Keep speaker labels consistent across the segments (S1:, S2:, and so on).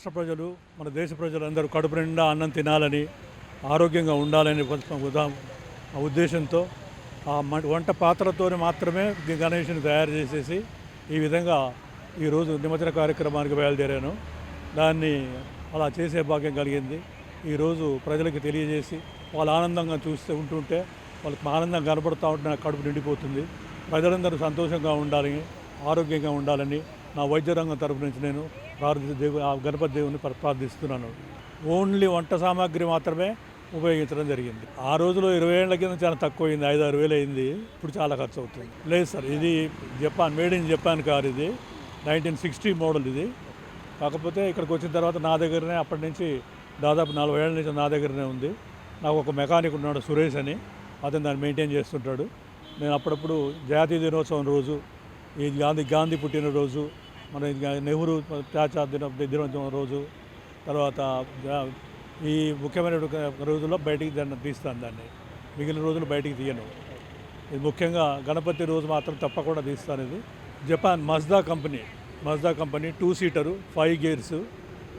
S1: రాష్ట్ర ప్రజలు మన దేశ ప్రజలందరూ కడుపు నిండా అన్నం తినాలని ఆరోగ్యంగా ఉండాలని కొంచెం ఉదా- ఉద్దేశంతో ఆ వంట పాత్రతో మాత్రమే గణేషుని గణేష్ని తయారు చేసేసి ఈ విధంగా ఈరోజు నిమజ్జన కార్యక్రమానికి బయలుదేరాను. దాన్ని అలా చేసే భాగ్యం కలిగింది. ఈరోజు ప్రజలకు తెలియజేసి వాళ్ళు ఆనందంగా చూస్తూ ఉంటుంటే వాళ్ళకి ఆనందం కనబడుతూ ఉంటే కడుపు నిండిపోతుంది. ప్రజలందరూ సంతోషంగా ఉండాలని ఆరోగ్యంగా ఉండాలని నా వైద్య రంగం తరపు నుంచి నేను ప్రార్థి దేవుని ఆ గణపతి దేవుని ప్రార్థిస్తున్నాను. ఓన్లీ వంట సామాగ్రి మాత్రమే ఉపయోగించడం జరిగింది. ఆ రోజులో ఇరవై ఏళ్ళ కింద చాలా తక్కువ అయింది ఐదు ఆరు వేలు అయింది. ఇప్పుడు చాలా ఖర్చు అవుతుంది లేదు సార్ ఇది Japan made in Japan car ఇది. నైన్టీన్ సిక్స్టీ మోడల్ ఇది. కాకపోతే ఇక్కడికి వచ్చిన తర్వాత నా దగ్గరనే అప్పటి నుంచి దాదాపు నలభై ఏళ్ళ నుంచి నా దగ్గరనే ఉంది. నాకు ఒక మెకానిక్ ఉన్నాడు సురేష్ అని. అతను దాన్ని మెయింటైన్ చేస్తుంటాడు. నేను అప్పుడప్పుడు జాతీయ దినోత్సవం రోజు ఈ గాంధీ గాంధీ పుట్టినరోజు మన నెహ్రూ చాచా దిన దినోత్సవం రోజు తర్వాత ఈ ముఖ్యమైన రోజుల్లో బయటికి దాన్ని తీస్తాను దాన్ని. మిగిలిన రోజులు బయటికి తీయను. ఇది ముఖ్యంగా గణపతి రోజు మాత్రం తప్పకుండా తీస్తాను ఇది. Japan Mazda company Mazda company two seater five gears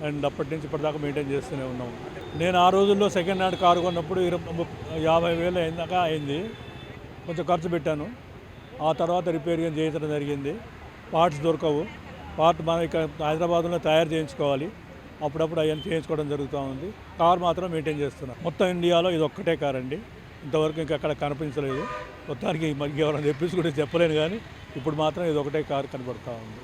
S1: and అప్పటి నుంచి ఇప్పటిదాకా మెయింటైన్ చేస్తూనే ఉన్నాము నేను ఆ రోజుల్లో సెకండ్ హ్యాండ్ కారు కొన్నప్పుడు ఇరవై యాభై వేలు అయిందాక అయింది. కొంచెం ఖర్చు పెట్టాను. ఆ తర్వాత రిపేర్ చేయించడం జరిగింది. పార్ట్స్ దొరకవు. పార్ట్ మనం ఇక్కడ హైదరాబాద్లో తయారు చేయించుకోవాలి. అప్పుడప్పుడు అవన్నీ చేయించుకోవడం జరుగుతూ ఉంది. కార్ మాత్రం మెయింటైన్ చేస్తున్నాం. మొత్తం ఇండియాలో ఇది ఒక్కటే కార్ అండి. ఇంతవరకు ఇంకా అక్కడ కనిపించలేదు. మొత్తానికి మనకి ఎవరైనా తెప్పించుకుంటే చెప్పలేను కానీ ఇప్పుడు మాత్రం ఇది ఒకటే కార్ కనబడుతూ ఉంది.